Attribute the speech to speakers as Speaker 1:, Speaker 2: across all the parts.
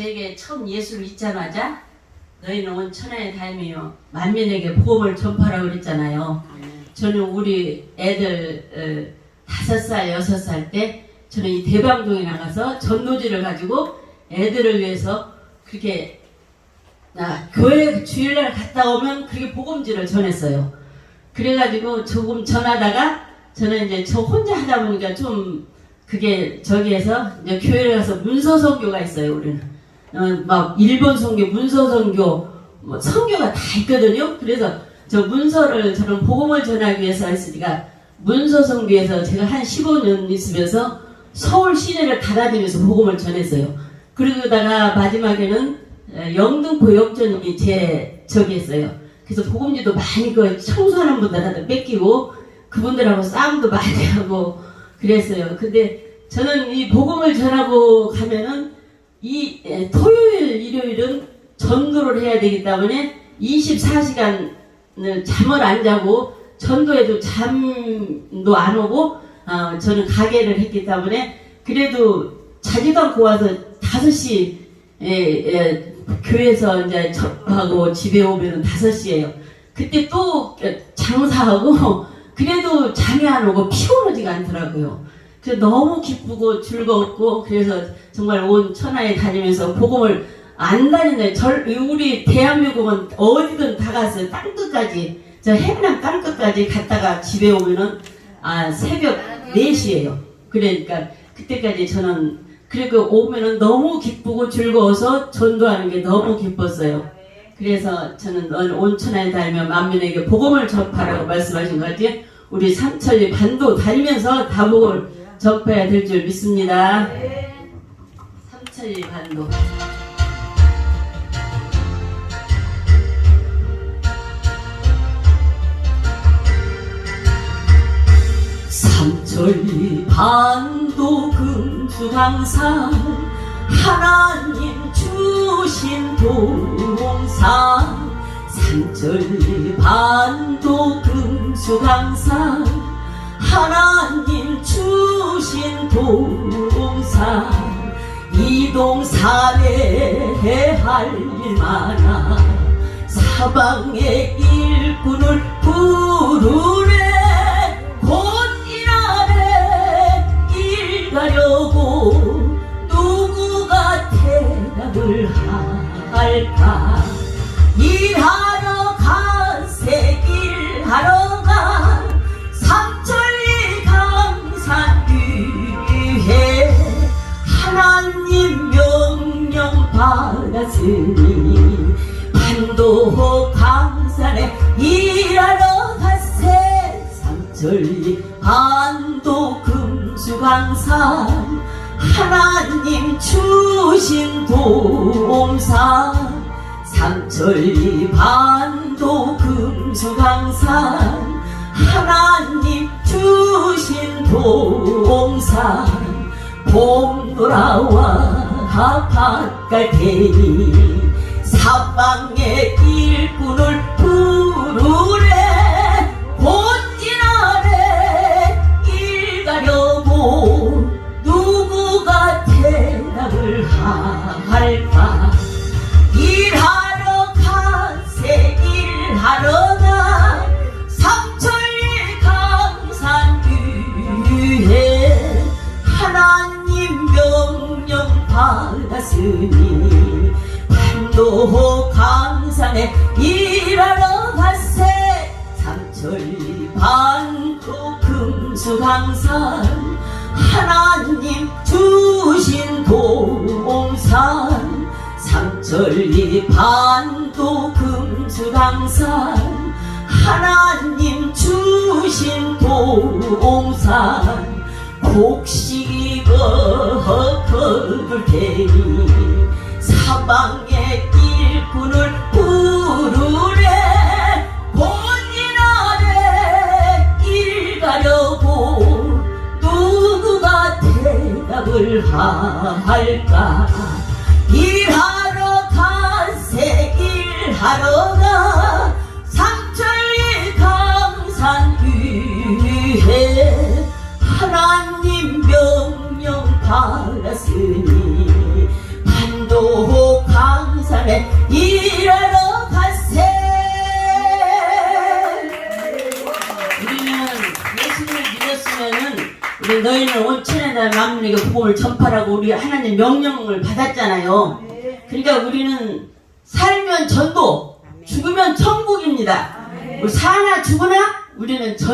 Speaker 1: 저에게 첫 예수를 잊자마자 너희는 온 천하의 다임이요 만민에게 복음을 전파라고 그랬잖아요. 저는 우리 애들 어, 다섯 살 여섯 살 때 저는 이 대방동에 나가서 전도지를 가지고 애들을 위해서 그렇게 나 교회 주일날 갔다 오면 그렇게 복음지를 전했어요. 그래가지고 조금 전하다가 저는 이제 저 혼자 하다 보니까 좀 그게 저기에서 이제 교회를 가서 문서 선교가 있어요 우리는 어, 막 일본 선교 문서 선교 뭐 선교가 다 있거든요. 그래서 저 문서를 저는 복음을 전하기 위해서 했으니까 문서 선교에서 제가 한 15년 있으면서 서울 시내를 다다니면서 복음을 전했어요. 그러다가 마지막에는 에, 영등포 역전이 제 저기 했어요. 그래서 복음지도 많이 그 청소하는 분들한테 뺏기고 그분들하고 싸움도 많이 하고 그랬어요. 근데 저는 이 복음을 전하고 가면은 이 에, 토요일, 일요일은 전도를 해야 되기 때문에 24시간을 잠을 안 자고 전도에도 잠도 안 오고 어, 저는 가게를 했기 때문에 그래도 자지도 않고 와서 5시 에, 에, 교회에서 이제 접하고 집에 오면은 5시예요. 그때 또 장사하고 그래도 잠이 안 오고 피곤하지가 않더라고요. 그래서 너무 기쁘고 즐거웠고 그래서 정말 온 천하에 다니면서 복음을 안 다니네. 절 우리 대한민국은 어디든 다 갔어요. 땅 끝까지 저 해남 땅 끝까지 갔다가 집에 오면은 아 새벽 4시예요. 그러니까 그때까지 저는 그리고 오면은 너무 기쁘고 즐거워서 전도하는 게 너무 기뻤어요. 그래서 저는 온- 온 천하에 다니면 만민에게 복음을 전파라고 말씀하신 것 같아요. 우리 삼천리 반도 다니면서 다복을 전파해야 될줄 믿습니다. 삼천리 반도. 삼천리 반도 금수강산 하나님 주신 동산 삼천리 반도 금수강산 하나님 주신 동산 이 동산에 할일 많아. 사방의 일꾼을 부르래 곧이날에 일 가려고 누구가 대답을 할까? 일하러 간새 일하러 받았으니 반도 강산에 일하러 갔세 삼천리 반도 금수강산 하나님 주신 동산 삼천리 반도 금수강산 하나님 주신 동산 봄 돌아와 바깥갈 테니 사방의 일꾼을 부르래. 본진 아래 일 가려고 누구가 대답을 할까 받았으니 반도 강산에 일하러 갔세. 삼천리 반도 금수강산 하나님 주신 동산. 삼천리 반도 금수강산 하나님 주신 동산. 곡식 입어 거둘 테니 사방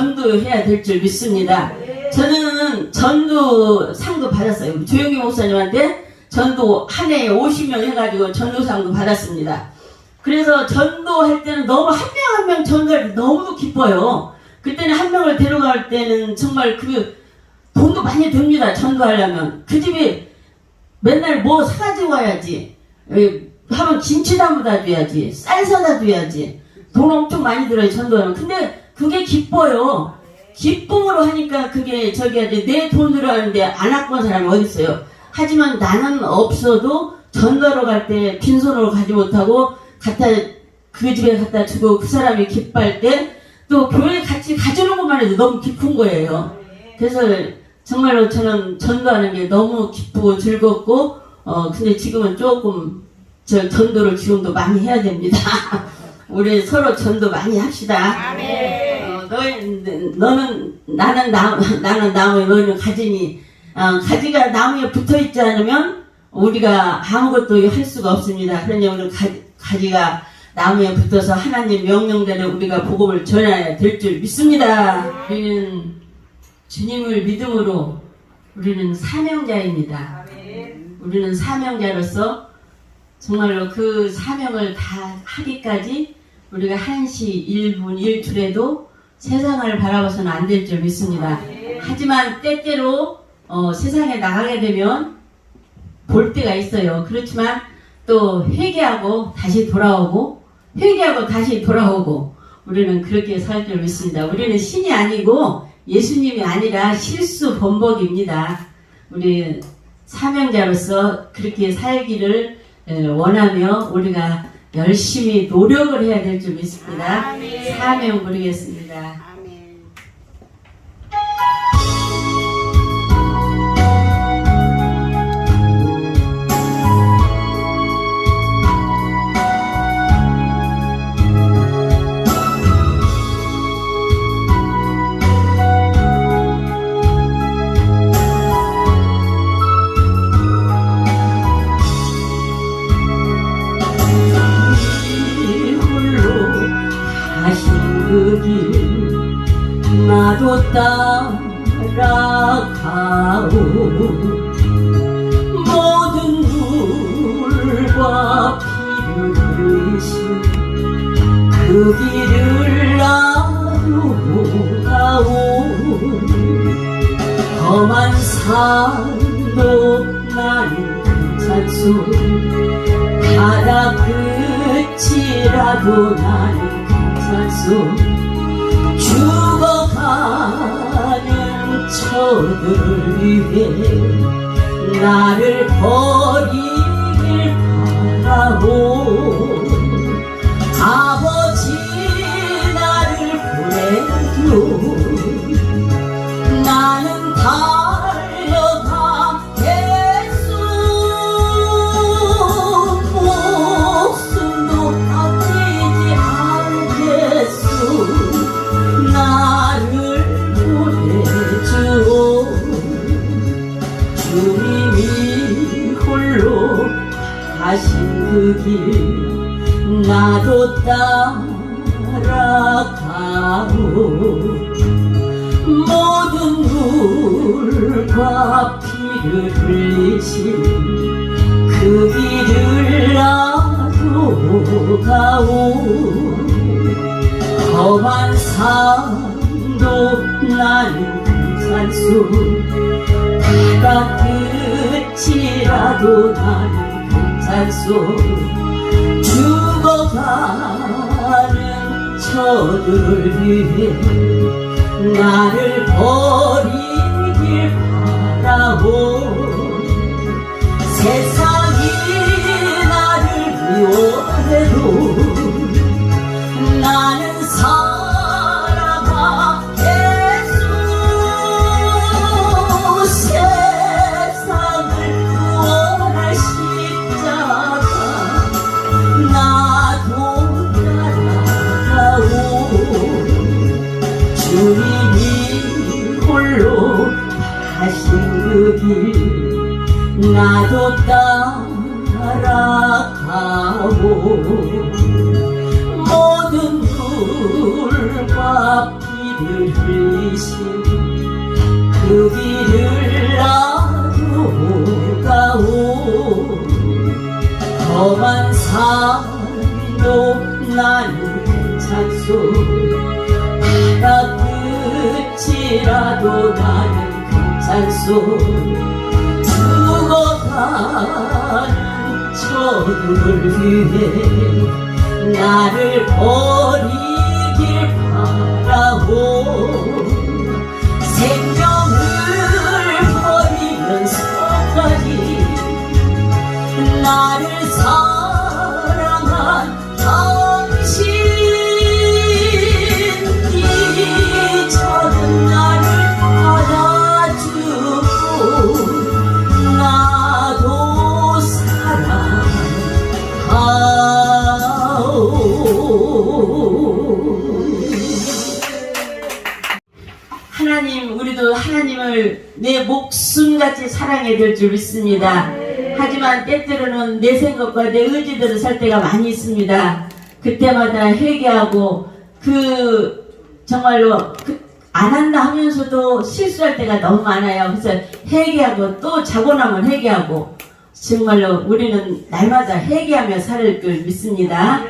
Speaker 1: 전도해야 될 줄 믿습니다. 저는 전도 상도 받았어요. 조영기 목사님한테 전도 한 해에 50명 해가지고 전도상도 받았습니다. 그래서 전도할 때는 너무 한 명 한 명 전도할 때 너무도 기뻐요. 그때는 한 명을 데려갈 때는 정말 그 돈도 많이 듭니다. 전도하려면 그 집에 맨날 뭐 사가지고 와야지. 에, 하면 김치 담아다 줘야지. 쌀 사다 줘야지. 돈 엄청 많이 들어요 전도하면. 근데 그게 기뻐요. 기쁨으로 하니까 그게 저기 내 돈으로 하는데 안온 사람이 어디 있어요. 하지만 나는 없어도 전도하러 갈때 빈손으로 가지 못하고 갖다 그 집에 갖다 주고 그 사람이 기뻐할 때 또 교회 같이 가져오는 것만 해도 너무 기쁜 거예요. 그래서 정말로 저는 전도하는 게 너무 기쁘고 즐겁고 어 근데 지금은 조금 저 전도를 지금도 많이 해야 됩니다. 우리 서로 전도 많이 합시다. 어, 너희 너는 나는 나 나는 나무에 너희는 가지니 어, 가지가 나무에 붙어 있지 않으면 우리가 아무것도 할 수가 없습니다. 그러니 오늘 가, 가지가 나무에 붙어서 하나님 명령대로 우리가 복음을 전해야 될 줄 믿습니다. 우리는 주님을 믿음으로 우리는 사명자입니다. 우리는 사명자로서 정말로 그 사명을 다 하기까지 우리가 한시 1분 1초라도 세상을 바라봐서는 안 될 줄 믿습니다. 하지만 때때로 어, 세상에 나가게 되면 볼 때가 있어요. 그렇지만 또 회개하고 다시 돌아오고 회개하고 다시 돌아오고 우리는 그렇게 살 줄 믿습니다. 우리는 신이 아니고 예수님이 아니라 실수 번복입니다. 우리 사명자로서 그렇게 살기를 에, 원하며 우리가 열심히 노력을 해야 될 줄 믿습니다. 사명 부르겠습니다. 따라가오. 모든 물과 피를 흘리신 그 길을 나도 가오. 험한 산도 나는 괜찮소 바다 끝이라도 나는 괜찮소 저들을 위해 나를 버리길 바라오 괜찮소 바다 끝이라도 나는 괜찮소. 죽어가는 저들을 위해 나를 버리길 바라오 살아가고 모든 물과 피를 흘리신 그 길을 나도 가오 험한 산도 나는 괜찮소. 바다 끝이라도 나는 괜찮소 위해 나를 버리길 바라오. 생명을 버리면서까지 나를 사 목숨같이 사랑해야 될줄 믿습니다. 하지만 때때로는 내 생각과 내 의지대로 살 때가 많이 있습니다. 그때마다 회개하고 그 정말로 그, 안 한다 하면서도 실수할 때가 너무 많아요. 그래서 회개하고 또 자고 나면 회개하고 정말로 우리는 날마다 회개하며 살 줄 믿습니다.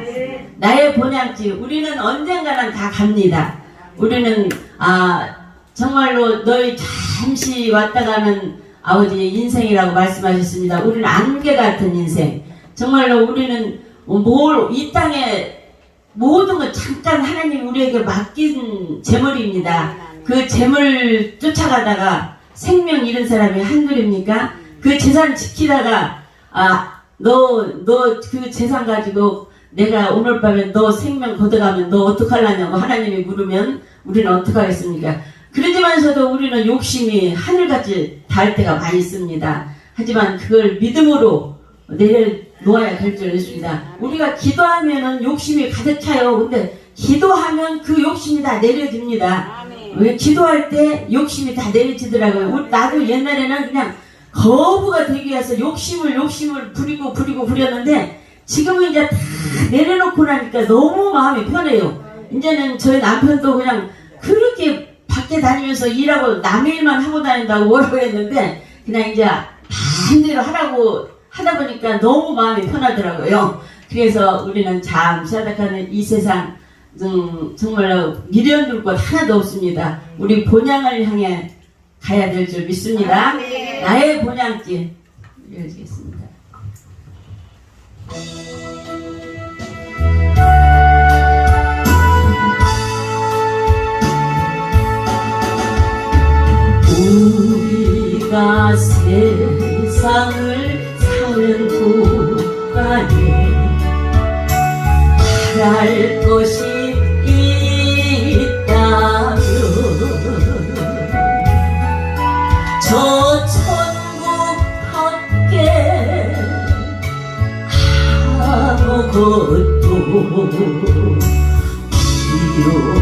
Speaker 1: 나의 본향지 우리는 언젠가는 다 갑니다. 우리는 아 정말로 너희 잠시 왔다 가는 아버지의 인생이라고 말씀하셨습니다. 우리는 안개 같은 인생. 정말로 우리는 뭘 이 땅에 모든 걸 잠깐 하나님 우리에게 맡긴 재물입니다. 그 재물 쫓아가다가 생명 잃은 사람이 한둘입니까? 그 재산 지키다가 아 너 너 그 재산 가지고 내가 오늘 밤에 너 생명 걷어가면 너 어떡하려냐고 하나님이 물으면 우리는 어떡하겠습니까? 그러지만서도 우리는 욕심이 하늘같이 닿을 때가 많이 있습니다. 하지만 그걸 믿음으로 내려놓아야 될줄 믿습니다. 우리가 기도하면은 욕심이 가득 차요. 근데 기도하면 그 욕심이 다 내려집니다. 왜 기도할 때 욕심이 다 내려지더라고요. 나도 옛날에는 그냥 거부가 되기 위해서 욕심을 욕심을 부리고 부리고 부렸는데 지금은 이제 다 내려놓고 나니까 너무 마음이 편해요. 이제는 저희 남편도 그냥 그렇게 밖에 다니면서 일하고 남의 일만 하고 다닌다고 뭐라고 했는데 그냥 이제 반대로 하라고 하다 보니까 너무 마음이 편하더라고요. 그래서 우리는 잠시 하다가는 이 세상 음, 정말로 미련둘 것 하나도 없습니다. 우리 본향을 향해 가야 될 줄 믿습니다. 나의 본향길 이어지겠습니다. 우리가 세상을 사는 동안에 바랄 것이 있다면 저 천국 밖에 아무것도 필요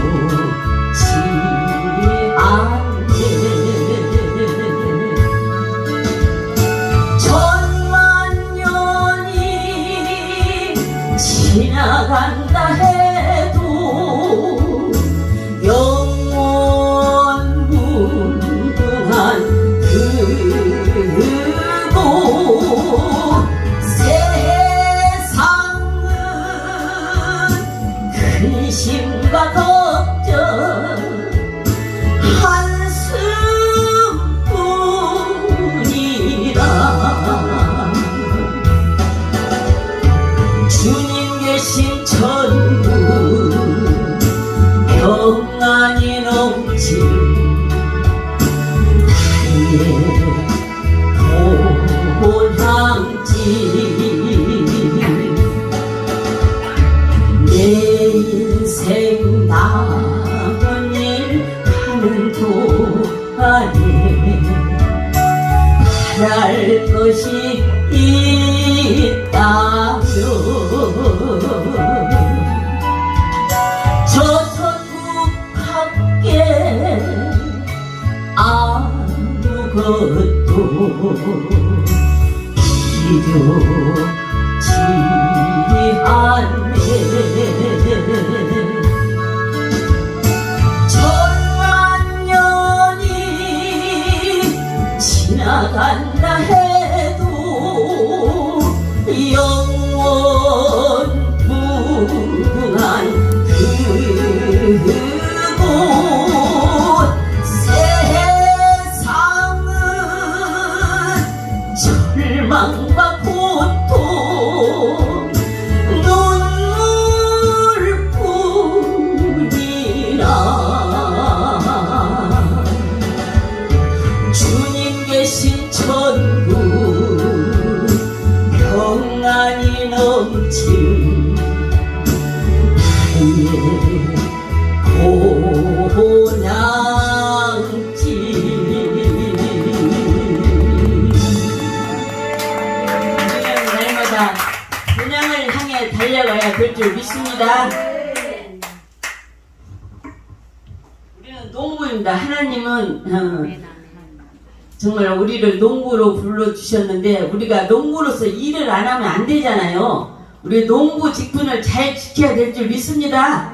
Speaker 1: 우리를 농부로 불러주셨는데 우리가 농부로서 일을 안 하면 안 되잖아요. 우리 농부 직분을 잘 지켜야 될 줄 믿습니다.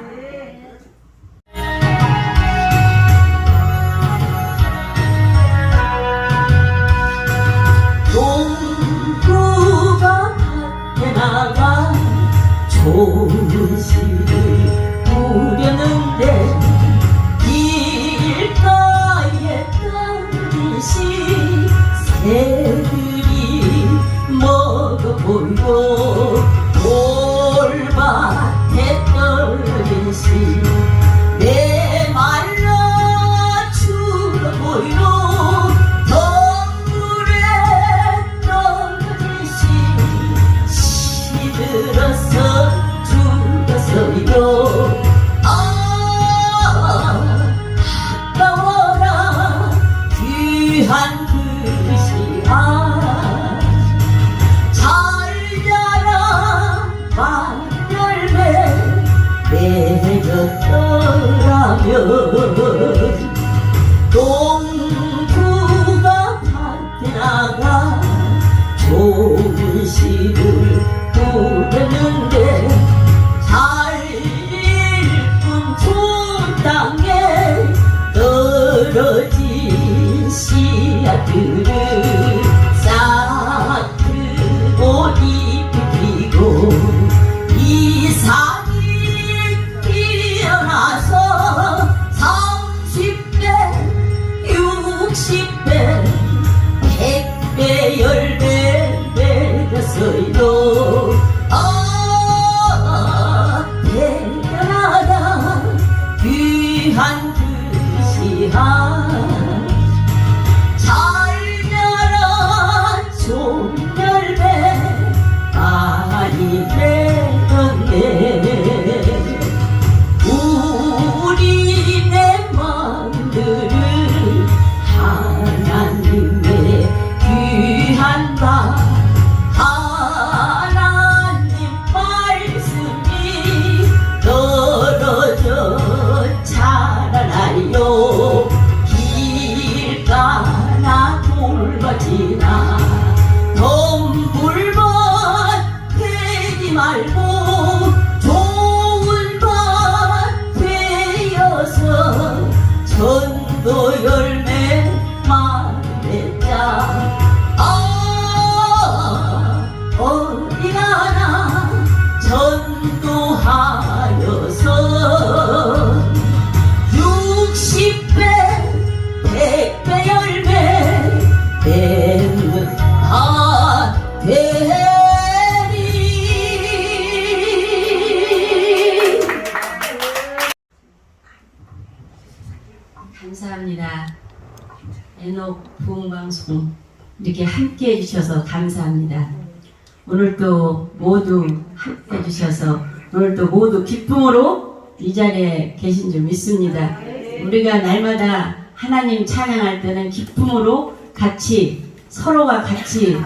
Speaker 1: 기쁨으로 이 자리에 계신 줄 믿습니다. 우리가 날마다 하나님 찬양할 때는 기쁨으로 같이 서로가 같이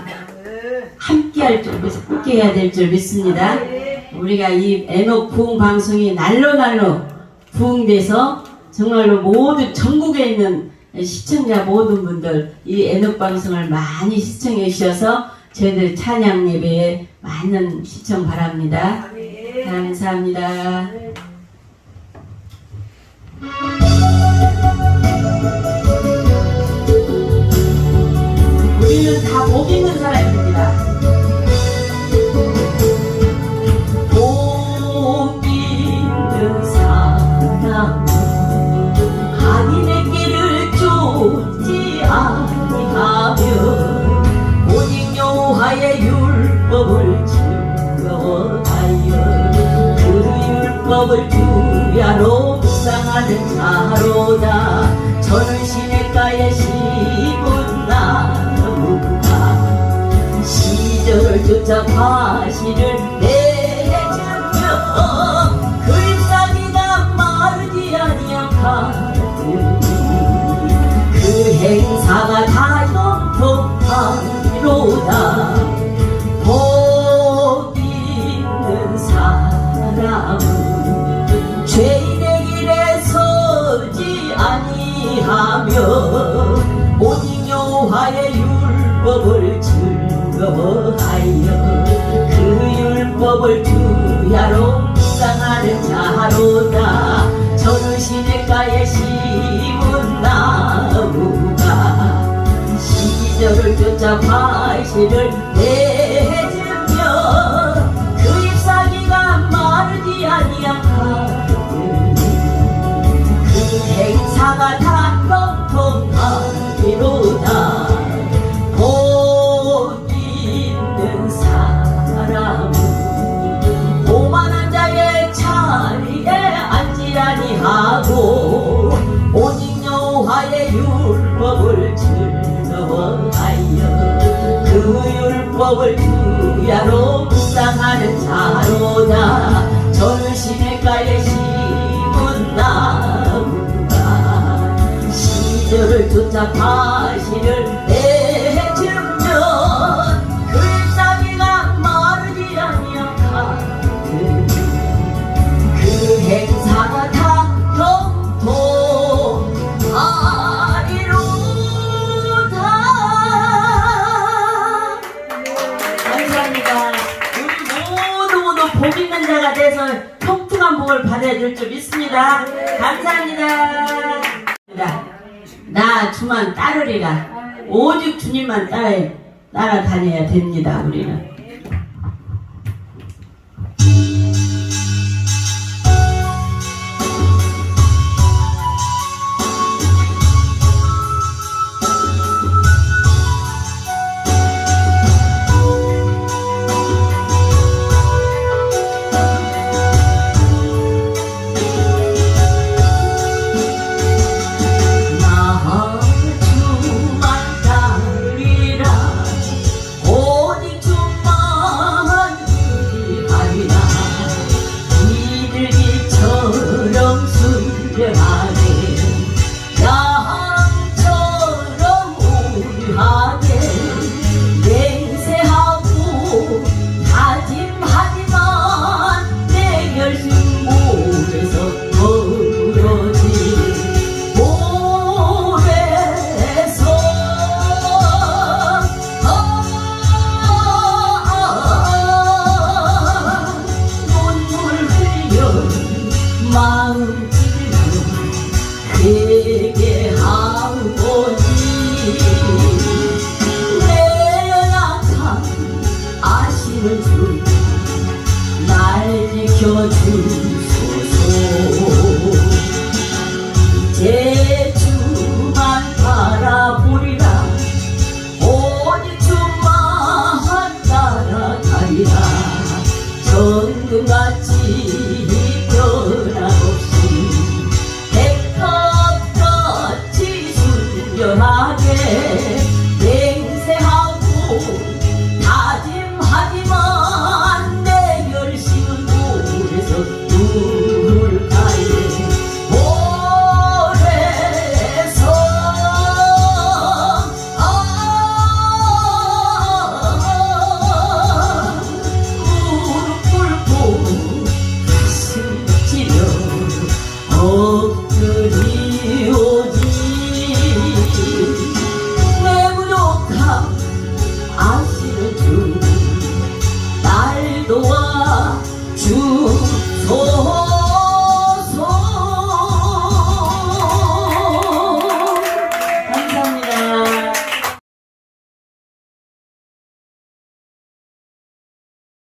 Speaker 1: 함께 할줄 함께 해야 될 줄 믿습니다. 우리가 이 에녹 부흥 방송이 날로 날로 부흥돼서 정말로 모두 전국에 있는 시청자 모든 분들 이 에녹 방송을 많이 시청해 주셔서 저희들 찬양 예배에 많은 시청 바랍니다. 감사합니다. 우리는 다복 있는 사람입니다. 저는 시냇가에 심은 나무가 쫓아 과실을 법을 주야로 묵상하는 자로다. 저는 시냇가에 심은 나무가 시절을 쫓아 과실을 그그 행사가 다 공통하기로다 율법을 주야로 묵상하는 자로다 저는 시냇가에 심은 나무가 시절을 쫓아 과실을 내 될 줄 믿습니다. 감사합니다. 나 주만 따르리라. 오직 주님만 따라 따라다녀야 됩니다 우리는